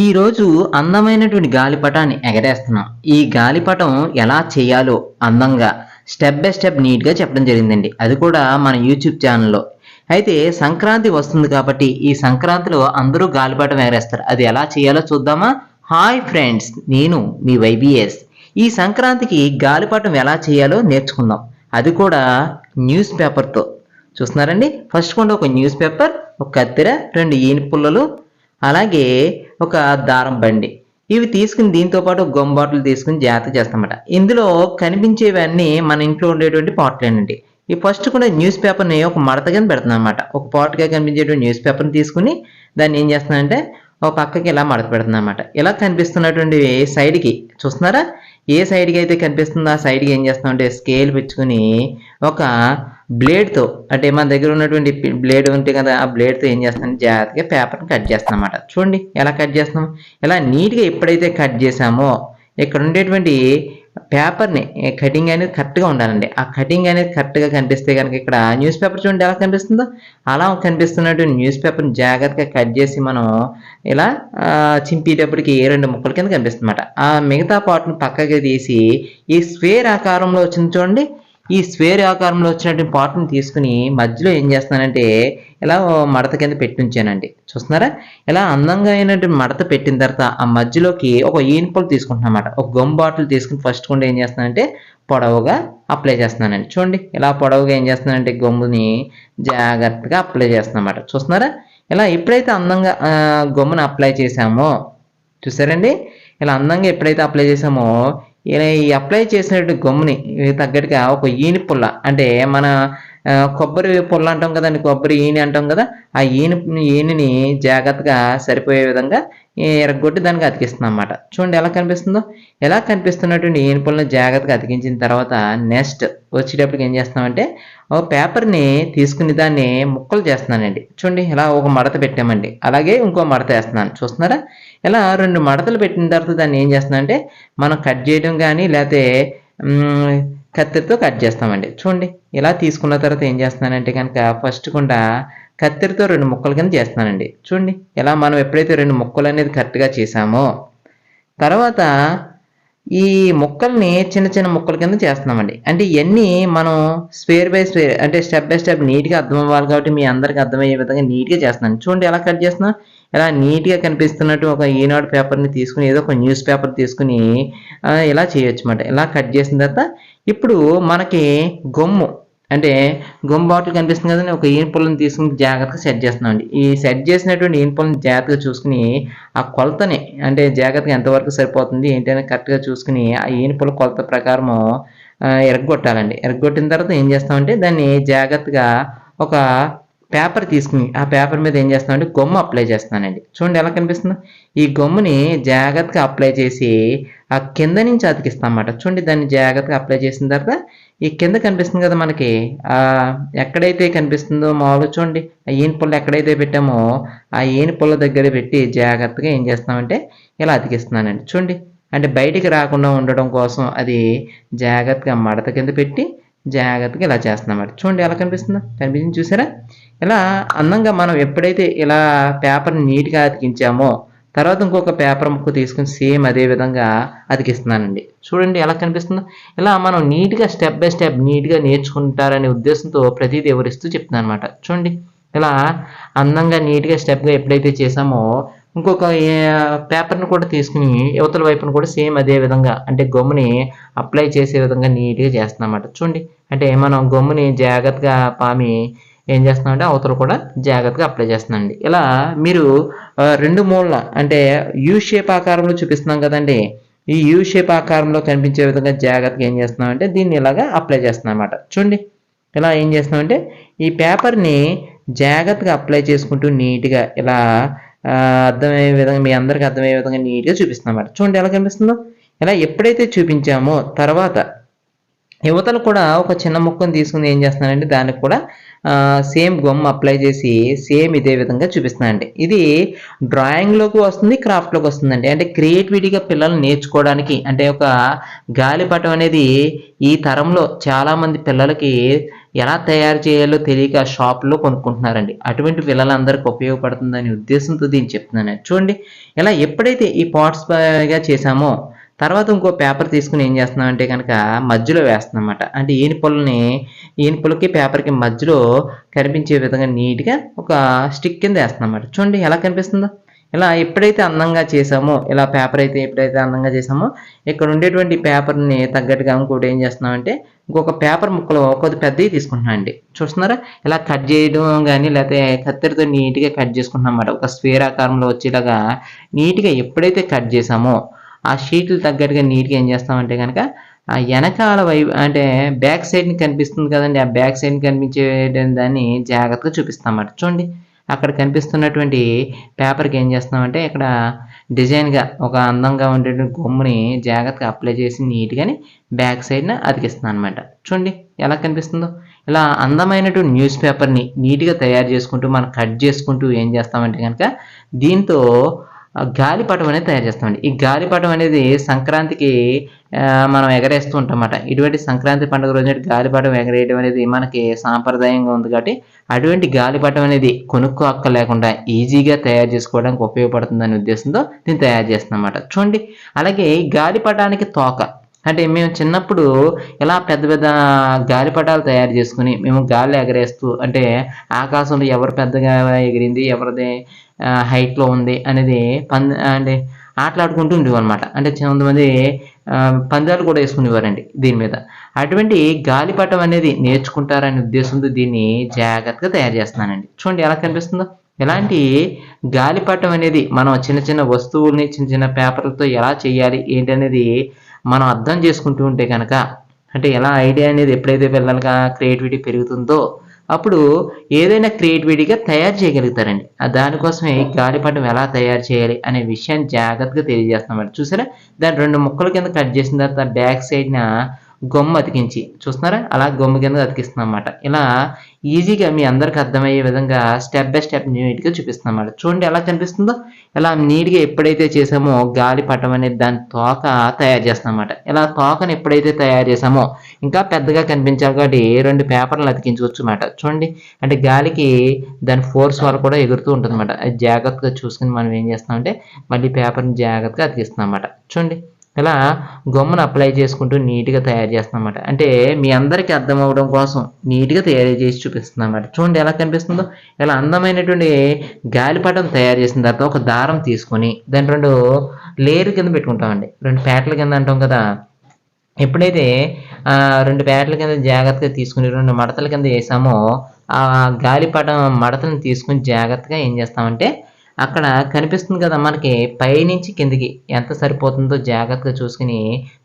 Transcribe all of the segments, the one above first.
ఈరోజు అందమైనటువంటి గాలిపటాన్ని ఎగరేస్తున్నాం. ఈ గాలిపటం ఎలా చేయాలో అందంగా స్టెప్ బై స్టెప్ నీట్గా చెప్పడం జరిగిందండి. అది కూడా మన యూట్యూబ్ ఛానల్లో అయితే సంక్రాంతి వస్తుంది కాబట్టి ఈ సంక్రాంతిలో అందరూ గాలిపటం ఎగరేస్తారు. అది ఎలా చేయాలో చూద్దామా? హాయ్ ఫ్రెండ్స్ నేను మీ వైబిఎస్ ఈ సంక్రాంతికి గాలిపటం ఎలా చేయాలో నేర్చుకుందాం. అది కూడా న్యూస్ పేపర్తో చూస్తున్నారండి? ఫస్ట్ కొండ ఒక న్యూస్ పేపర్ ఒక కత్తెర రెండు ఈని పుల్లలు అలాగే ఒక దారం బండి. ఇవి తీసుకుని దీంతో పాటు ఒక తీసుకుని జాగ్రత్త చేస్తామట. ఇందులో కనిపించేవన్నీ మన ఇంట్లో ఉండేటువంటి పాటలేనండి ఈ ఫస్ట్ కూడా న్యూస్ పేపర్ని ఒక మడత కింద పెడుతున్నాం అనమాట ఒక పాటుగా కనిపించేటువంటి న్యూస్ పేపర్ని తీసుకుని దాన్ని ఏం చేస్తున్నానంటే ఒక పక్కకి ఇలా మడత పెడుతున్నాం అనమాట ఇలా కనిపిస్తున్నటువంటి సైడ్కి చూస్తున్నారా? ఏ సైడ్కి అయితే కనిపిస్తుందో ఆ సైడ్కి ఏం చేస్తామంటే స్కేల్ పెట్టుకుని ఒక బ్లేడ్తో అంటే మన దగ్గర ఉన్నటువంటి బ్లేడ్ ఉంటే కదా ఆ బ్లేడ్తో ఏం చేస్తాం జాగ్రత్తగా పేపర్ని కట్ చేస్తాం అన్నమాట చూడండి ఎలా కట్ చేస్తాం ఇలా నీట్గా ఎప్పుడైతే కట్ చేసామో ఇక్కడ ఉండేటువంటి పేపర్ని కటింగ్ అనేది కరెక్ట్గా ఉండాలండి. ఆ కటింగ్ అనేది కరెక్ట్గా కనిపిస్తే కనుక ఇక్కడ న్యూస్ పేపర్ చూడండి ఎలా కనిపిస్తుందో. అలా కనిపిస్తున్నటువంటి న్యూస్ పేపర్ని జాగ్రత్తగా కట్ చేసి మనం ఇలా చింపేటప్పటికి చింపేటప్పటికి రెండు ముక్కల కింద కనిపిస్తుందన్నమాట. ఆ మిగతా పార్ట్ని పక్కకి తీసి ఈ స్వేర్ ఆకారంలో వచ్చింది చూడండి. ఈ స్వేర్ ఆకారంలో వచ్చినటువంటి పార్ట్ని తీసుకుని మధ్యలో ఏం చేస్తున్నానంటే ఇలా ఓ మడత కింద పెట్టి ఉంచానండి చూస్తున్నారా? ఇలా అందంగా అయినటువంటి మడత పెట్టిన తర్వాత ఆ మధ్యలోకి ఒక ఈన్పుల్ తీసుకుంటున్నమాట ఒక గమ్ బాటిల్ తీసుకుని ఫస్ట్ కూడా ఏం చేస్తున్నానంటే పొడవుగా అప్లై చేస్తున్నానండి. చూడండి ఇలా పొడవుగా ఏం చేస్తున్నానంటే గమ్ముని జాగ్రత్తగా అప్లై చేస్తున్నమాట చూస్తున్నారా? ఇలా ఎప్పుడైతే అందంగా ఆ, గమ్ముని అప్లై చేసామో చూసారండి? ఇలా అందంగా ఎప్పుడైతే అప్లై చేసామో ఇలా ఈ అప్లై చేసినట్టు గమ్ముని తగ్గట్టుగా ఒక ఈని పుల్ల. అంటే మన కొబ్బరి పుల్ల అంటాం కదండి కొబ్బరి ఈని అంటాం కదా ఆ ఈని ఈనిని జాగ్రత్తగా సరిపోయే విధంగా ఎరగొట్టి దానికి అతికిస్తున్నాం అన్నమాట చూడండి ఎలా కనిపిస్తుందో. ఎలా కనిపిస్తున్నటువంటి ఈని పుల్లని జాగ్రత్తగా అతికించిన తర్వాత నెక్స్ట్ వచ్చేటప్పటికి ఏం చేస్తామంటే ఒక పేపర్ని తీసుకుని దాన్ని ముక్కలు చేస్తున్నానండి. చూడండి ఇలా ఒక మడత పెట్టామండి. అలాగే ఇంకో మడత వేస్తున్నాను. చూస్తున్నారా? ఇలా రెండు మడతలు పెట్టిన తర్వాత దాన్ని ఏం చేస్తున్నానంటే మనం కట్ చేయడం కానీ లేకపోతే మ్, కత్తెరతో కట్ చేస్తామండి. చూడండి ఇలా తీసుకున్న తర్వాత ఏం చేస్తున్నానంటే కనుక ఫస్ట్ కూడా కత్తెరతో రెండు ముక్కలు కింద చేస్తున్నానండి. చూడండి ఇలా మనం ఎప్పుడైతే రెండు ముక్కలు అనేది కరెక్ట్గా చేసామో తర్వాత ఈ ముక్కల్ని చిన్న చిన్న ముక్కల కింద చేస్తున్నామండి. అంటే ఇవన్నీ మనం స్పేర్ బై స్పేర్ అంటే స్టెప్ బై స్టెప్ నీట్గా అర్థం అవ్వాలి కాబట్టి మీ అందరికీ అర్థమయ్యే విధంగా నీట్గా చేస్తున్నాను. చూడండి ఎలా కట్ చేస్తున్నా. ఇలా నీట్గా కనిపిస్తున్నట్టు ఒక ఈనాడు పేపర్ని తీసుకుని ఏదో ఒక న్యూస్ పేపర్ తీసుకుని ఇలా చేయొచ్చు అన్నమాట. ఇలా కట్ చేసిన తర్వాత ఇప్పుడు మనకి గొమ్ము. అంటే గొమ్ము బాటిల్ కనిపిస్తుంది కదండి ఒక ఈన్ పొలను తీసుకుని జాగ్రత్తగా సెట్ చేస్తున్నామండి. ఈ సెట్ చేసినటువంటి ఈన్ పొలను జాగ్రత్తగా చూసుకుని ఆ కొలతని అంటే జాగ్రత్తగా ఎంతవరకు సరిపోతుంది ఏంటంటే కరెక్ట్గా చూసుకుని ఆ ఈన్ పొల కొలత ప్రకారము ఎరగొట్టాలండి. ఎరగొట్టిన తర్వాత ఏం చేస్తామంటే దాన్ని జాగ్రత్తగా ఒక పేపర్ తీసుకుని ఆ పేపర్ మీద ఏం చేస్తామంటే గొమ్మ అప్లై చేస్తున్నానండి. చూడండి ఎలా కనిపిస్తుందో? ఈ గమ్ముని జాగ్రత్తగా అప్లై చేసి ఆ కింద నుంచి అతికిస్తాం అన్నమాట చూడండి దాన్ని జాగ్రత్తగా అప్లై చేసిన తర్వాత ఈ కింద కనిపిస్తుంది కదా మనకి. ఎక్కడైతే కనిపిస్తుందో మామూలుగా చూడండి. ఆ ఏని పుల్ల ఎక్కడైతే పెట్టామో ఆ ఏని పుల్ల దగ్గర పెట్టి జాగ్రత్తగా ఏం చేస్తామంటే ఇలా అతికిస్తున్నానండి. చూడండి. అంటే బయటికి రాకుండా ఉండడం కోసం అది జాగ్రత్తగా మడత కింద పెట్టి జాగ్రత్తగా ఇలా చేస్తున్నాం చూడండి ఎలా కనిపిస్తుందో. కనిపించింది చూసారా? ఇలా అందంగా మనం ఎప్పుడైతే ఇలా పేపర్ని నీట్గా అతికించామో తర్వాత ఇంకొక పేపర్ ముక్క తీసుకుని సేమ్ అదే విధంగా అతికిస్తున్నానండి. చూడండి ఎలా కనిపిస్తుందో. ఇలా మనం నీట్గా స్టెప్ బై స్టెప్ నీట్గా నేర్చుకుంటారనే ఉద్దేశంతో ప్రతిదీ వివరిస్తూ చెప్తున్నాను అనమాట చూడండి. ఇలా అందంగా నీట్గా స్టెప్గా ఎప్పుడైతే చేసామో ఇంకొక పేపర్ని కూడా తీసుకుని యువతల వైపును కూడా సేమ్ అదే విధంగా అంటే గమ్ముని అప్లై చేసే విధంగా నీట్గా చేస్తున్నామన్నమాట. చూడండి అంటే మనం గమ్ముని జాగ్రత్తగా పామి ఏం చేస్తున్నామంటే అవతల కూడా జాగ్రత్తగా అప్లై చేస్తున్నాండి ఇలా మీరు రెండు మూలల అంటే యూ షేప్ ఆకారంలో చూపిస్తున్నాం కదండి ఈ యూ షేప్ ఆకారంలో కనిపించే విధంగా జాగ్రత్తగా ఏం చేస్తున్నామంటే దీన్ని ఇలాగా అప్లై చేస్తున్నాం అనమాట చూడండి ఇలా ఏం చేస్తున్నామంటే ఈ పేపర్ని జాగ్రత్తగా అప్లై చేసుకుంటూ నీట్గా ఇలా అర్థమయ్యే విధంగా మీ అందరికి అర్థమయ్యే విధంగా నీట్గా చూపిస్తున్నాం అన్నమాట. చూడండి ఎలా కనిపిస్తుందో? ఇలా ఎప్పుడైతే చూపించామో తర్వాత యువతలు కూడా ఒక చిన్న ముక్కను తీసుకుని ఏం చేస్తున్నానంటే దానికి కూడా సేమ్ గమ్ అప్లై చేసి సేమ్ ఇదే విధంగా చూపిస్తున్నానండి ఇది డ్రాయింగ్లోకి వస్తుంది క్రాఫ్ట్లోకి వస్తుందండి. అంటే క్రియేటివిటీగా పిల్లలు నేర్చుకోవడానికి అంటే ఒక గాలిపటం అనేది ఈ తరంలో చాలామంది పిల్లలకి ఎలా తయారు చేయాలో తెలియక షాప్లో కొనుక్కుంటున్నారండి. అటువంటి పిల్లలందరికీ ఉపయోగపడుతుందనే ఉద్దేశంతో దీన్ని చెప్తున్నాను. చూడండి ఇలా ఎప్పుడైతే ఈ పాట్స్గా చేసామో తర్వాత ఇంకో పేపర్ తీసుకుని ఏం చేస్తున్నాం అంటే కనుక మధ్యలో వేస్తున్నాం అనమాట అంటే ఈనిపుల్ని ఈనిపులకి పేపర్కి మధ్యలో కనిపించే విధంగా నీట్గా ఒక స్టిక్ కింద వేస్తున్నాం అనమాట చూడండి ఎలా కనిపిస్తుందో. ఇలా ఎప్పుడైతే అందంగా చేసామో ఇలా పేపర్ అయితే ఎప్పుడైతే అందంగా చేసామో ఇక్కడ ఉండేటువంటి పేపర్ని తగ్గట్టుగా ఇంకోటి ఏం చేస్తున్నామంటే ఇంకొక పేపర్ ముక్కలు కొద్ది పెద్దవి తీసుకుంటున్నాను అండి. చూస్తున్నారా? ఇలా కట్ చేయడం కానీ లేకపోతే కత్తెరతో నీట్గా కట్ చేసుకుంటున్నాం అన్నమాట. ఒక స్క్వేర్ ఆకారంలో వచ్చేలాగా నీట్గా ఎప్పుడైతే కట్ చేసామో ఆ షీట్లు తగ్గట్టుగా నీట్గా ఏం చేస్తామంటే కనుక ఆ వెనకాల వైపు అంటే బ్యాక్ సైడ్ని కనిపిస్తుంది కదండి. ఆ బ్యాక్ సైడ్ని కనిపించే దాన్ని జాగ్రత్తగా చూపిస్తాం అన్నమాట. చూడండి. అక్కడ కనిపిస్తున్నటువంటి పేపర్కి ఏం చేస్తున్నామంటే ఇక్కడ డిజైన్గా ఒక అందంగా ఉండేటువంటి గొమ్ముని జాగ్రత్తగా అప్లై చేసి నీట్గాని బ్యాక్ సైడ్న అతికిస్తున్నాను అనమాట చూడండి ఎలా కనిపిస్తుందో. ఇలా అందమైనటువంటి న్యూస్ పేపర్ని నీట్గా తయారు చేసుకుంటూ మనం కట్ చేసుకుంటూ ఏం చేస్తామంటే కనుక దీంతో గాలిపటం అనేది తయారు చేస్తామండి. ఈ గాలిపటం అనేది సంక్రాంతికి మనం ఎగరేస్తూ ఉంటామన్నమాట. ఇటువంటి సంక్రాంతి పండుగ రోజున గాలిపటం ఎగరేయడం అనేది మనకి సాంప్రదాయంగా ఉంది కాబట్టి అటువంటి గాలిపటం అనేది కొనుక్కో అక్క లేకుండా ఈజీగా తయారు చేసుకోవడానికి ఉపయోగపడుతుందనే ఉద్దేశంతో దీన్ని తయారు చేస్తున్నమాట చూడండి అలాగే ఈ గాలిపటానికి తోక. అంటే మేము చిన్నప్పుడు ఇలా పెద్ద పెద్ద గాలిపటాలు తయారు చేసుకుని మేము గాలి ఎగరేస్తూ అంటే ఆకాశంలో ఎవరు పెద్దగా ఎగిరింది ఎవరిది హైట్లో ఉంది అనేది పంద అంటే ఆటలాడుకుంటూ ఉండేవారు అనమాట అంటే కొంతమంది పందాలు కూడా వేసుకునేవారండి దీని మీద. అటువంటి గాలిపటం అనేది నేర్చుకుంటారనే ఉద్దేశంతో దీన్ని జాగ్రత్తగా తయారు చేస్తున్నానండి. చూడండి ఎలా కనిపిస్తుందో. ఇలాంటి గాలిపటం అనేది మనం చిన్న చిన్న వస్తువుల్ని చిన్న చిన్న పేపర్లతో ఎలా చేయాలి ఏంటి అనేది మనం అర్థం చేసుకుంటూ ఉంటే కనుక అంటే ఎలా ఐడియా అనేది ఎప్పుడైతే పిల్లలకి క్రియేటివిటీ పెరుగుతుందో అప్పుడు ఏదైనా క్రియేటివిటీగా తయారు చేయగలుగుతారండి. ఆ దానికోసమే గాలిపటం ఎలా తయారు చేయాలి అనే విషయాన్ని జాగ్రత్తగా తెలియజేస్తామండి చూసారా? దాని రెండు ముక్కల కింద కట్ చేసిన తర్వాత బ్యాక్ సైడ్న గొమ్మ అతికించి చూస్తున్నారా? అలా గొమ్మ కింద అతికిస్తున్నాం అన్నమాట ఇలా ఈజీగా మీ అందరికి అర్థమయ్యే విధంగా స్టెప్ బై స్టెప్ నీట్గా చూపిస్తున్నాం అనమాట చూడండి ఎలా కనిపిస్తుందో. ఇలా నీట్గా ఎప్పుడైతే చేసామో గాలి పట్టం అనేది దాని తోక తయారు చేస్తాం అనమాట ఇలా తోకను ఎప్పుడైతే తయారు చేసామో ఇంకా పెద్దగా కనిపించాలి కాబట్టి రెండు పేపర్లు అతికించవచ్చు అనమాట చూడండి అంటే గాలికి దాని ఫోర్స్ వల్ల కూడా ఎగురుతూ ఉంటుంది అనమాట జాగ్రత్తగా చూసుకుని మనం ఏం చేస్తామంటే మళ్ళీ పేపర్ని జాగ్రత్తగా అతికిస్తున్నాం అనమాట చూడండి. ఇలా గమ్మును అప్లై చేసుకుంటూ నీట్గా తయారు చేస్తాం అంటే మీ అందరికీ అర్థం అవ్వడం కోసం నీట్గా తయారు చేసి చూపిస్తున్నాం చూడండి ఎలా కనిపిస్తుందో. ఇలా అందమైనటువంటి గాలిపటం తయారు చేసిన తర్వాత ఒక దారం తీసుకొని దాని రెండు లేయర్ కింద పెట్టుకుంటామండి. రెండు ప్యాట్ల కింద అంటాం కదా. ఎప్పుడైతే రెండు ప్యాట్ల కింద జాగ్రత్తగా తీసుకుని రెండు మడతల కింద వేసామో ఆ గాలిపటం మడతను తీసుకుని జాగ్రత్తగా ఏం చేస్తామంటే అక్కడ కనిపిస్తుంది కదా మనకి పైనుంచి కిందికి ఎంత సరిపోతుందో జాగ్రత్తగా చూసుకుని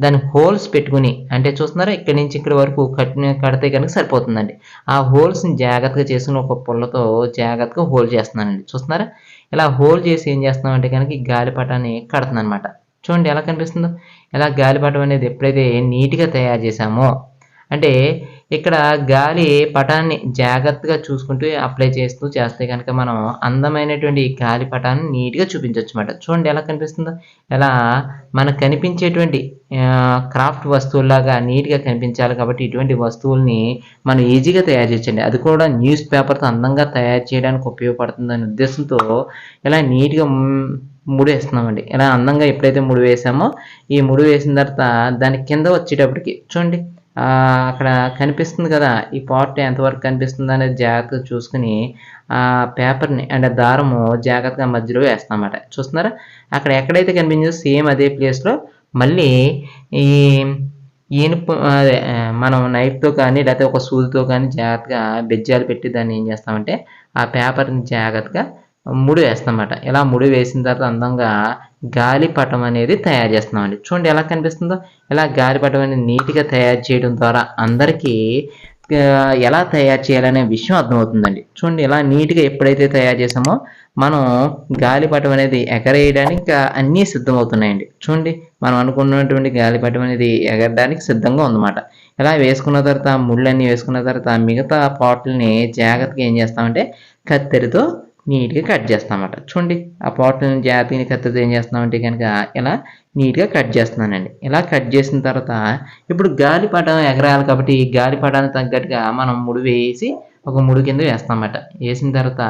దాని హోల్స్ పెట్టుకుని అంటే చూస్తున్నారా ఇక్కడి నుంచి ఇక్కడి వరకు కట్టిన కడితే కనుక సరిపోతుందండి. ఆ హోల్స్ని జాగ్రత్తగా చేసుకుని ఒక పుల్లతో జాగ్రత్తగా హోల్ చేస్తున్నానండి. చూస్తున్నారా? ఇలా హోల్ చేసి ఏం చేస్తున్నామంటే కనుక ఈ గాలిపటాన్ని కడుతుంది అనమాట చూడండి ఎలా కనిపిస్తుందో. ఇలా గాలిపటం అనేది ఎప్పుడైతే నీట్గా తయారు చేసామో అంటే ఇక్కడ గాలి పటాన్ని జాగ్రత్తగా చూసుకుంటూ అప్లై చేస్తూ చేస్తే కనుక మనం అందమైనటువంటి ఈ గాలి పటాన్ని నీట్గా చూపించవచ్చు అనమాట చూడండి ఎలా కనిపిస్తుందో. ఎలా మనకు కనిపించేటువంటి క్రాఫ్ట్ వస్తువుల్లాగా నీట్గా కనిపించాలి కాబట్టి ఇటువంటి వస్తువుల్ని మనం ఈజీగా తయారు చేయండి అది కూడా న్యూస్ పేపర్తో అందంగా తయారు చేయడానికి ఉపయోగపడుతుందనే ఉద్దేశంతో ఇలా నీట్గా ముడి వేస్తున్నామండి ఇలా అందంగా ఎప్పుడైతే ముడి వేసామో ఈ ముడి వేసిన తర్వాత దాని కింద వచ్చేటప్పటికి చూడండి. అక్కడ కనిపిస్తుంది కదా ఈ పార్ట్ ఎంతవరకు కనిపిస్తుంది అనేది జాగ్రత్తగా చూసుకుని ఆ పేపర్ని అంటే దారము జాగ్రత్తగా మధ్యలో వేస్తామన్నమాట చూస్తున్నారా? అక్కడ ఎక్కడైతే కనిపించిందో సేమ్ అదే ప్లేస్లో మళ్ళీ ఈ ఈనుపు అదే మనం నైఫ్తో కానీ లేకపోతే ఒక సూదితో కానీ జాగ్రత్తగా బెజ్జాలు పెట్టి దాన్ని ఏం చేస్తామంటే ఆ పేపర్ని జాగ్రత్తగా ముడి వేస్తామన్నమాట ఇలా ముడి వేసిన తర్వాత అందంగా గాలిపటం అనేది తయారు చేస్తున్నామండి. చూడండి ఎలా కనిపిస్తుందో. ఇలా గాలిపటం అనేది నీట్గా తయారు చేయడం ద్వారా అందరికీ ఎలా తయారు చేయాలనే విషయం అర్థమవుతుందండి. చూడండి ఇలా నీట్గా ఎప్పుడైతే తయారు చేసామో మనం గాలిపటం అనేది ఎగరేయడానికి అన్నీ సిద్ధమవుతున్నాయండి. చూడండి మనం అనుకున్నటువంటి గాలిపటం అనేది ఎగరడానికి సిద్ధంగా ఉందన్నమాట. ఇలా వేసుకున్న తర్వాత ముళ్ళన్నీ వేసుకున్న తర్వాత మిగతా పాటల్ని జాగ్రత్తగా ఏం చేస్తామంటే కత్తెరతో నీట్గా కట్ చేస్తామన్నమాట చూడండి ఆ పాట్ని జాతీయ కత్తితో ఏం చేస్తున్నామంటే కనుక ఇలా నీట్గా కట్ చేస్తున్నానండి. ఇలా కట్ చేసిన తర్వాత ఇప్పుడు గాలిపటం ఎగరాలి కాబట్టి గాలిపటానికి తగ్గట్టుగా మనం ముడి వేసి ఒక ముడి కింద వేస్తామన్నమాట వేసిన తర్వాత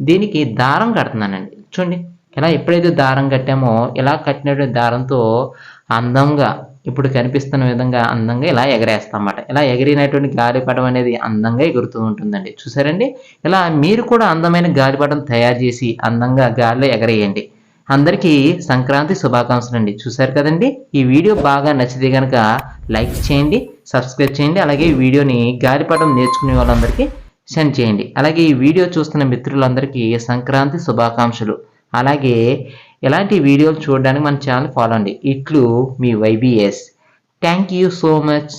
దీనికి దారం కడుతున్నానండి. చూడండి ఇలా ఎప్పుడైతే దారం కట్టామో ఇలా కట్టినటువంటి దారంతో అందంగా ఇప్పుడు కనిపిస్తున్న విధంగా అందంగా ఇలా ఎగరేస్తామన్నమాట. ఇలా ఎగిరినటువంటి గాలిపటం అనేది అందంగా ఎగురుతూ ఉంటుందండి. చూసారండి? ఇలా మీరు కూడా అందమైన గాలిపటం తయారు చేసి అందంగా గాలిలో ఎగరేయండి. అందరికీ సంక్రాంతి శుభాకాంక్షలు అండి. చూసారు కదండి? ఈ వీడియో బాగా నచ్చితే కనుక లైక్ చేయండి సబ్స్క్రైబ్ చేయండి అలాగే ఈ వీడియోని గాలిపటం నేర్చుకునే వాళ్ళందరికీ సెండ్ చేయండి. అలాగే ఈ వీడియో చూస్తున్న మిత్రులందరికీ సంక్రాంతి శుభాకాంక్షలు. అలాగే ఇలాంటి వీడియోలు చూడడానికి మన ఛానల్ ఫాలో అండి ఇట్లు మీ YBS thank you so much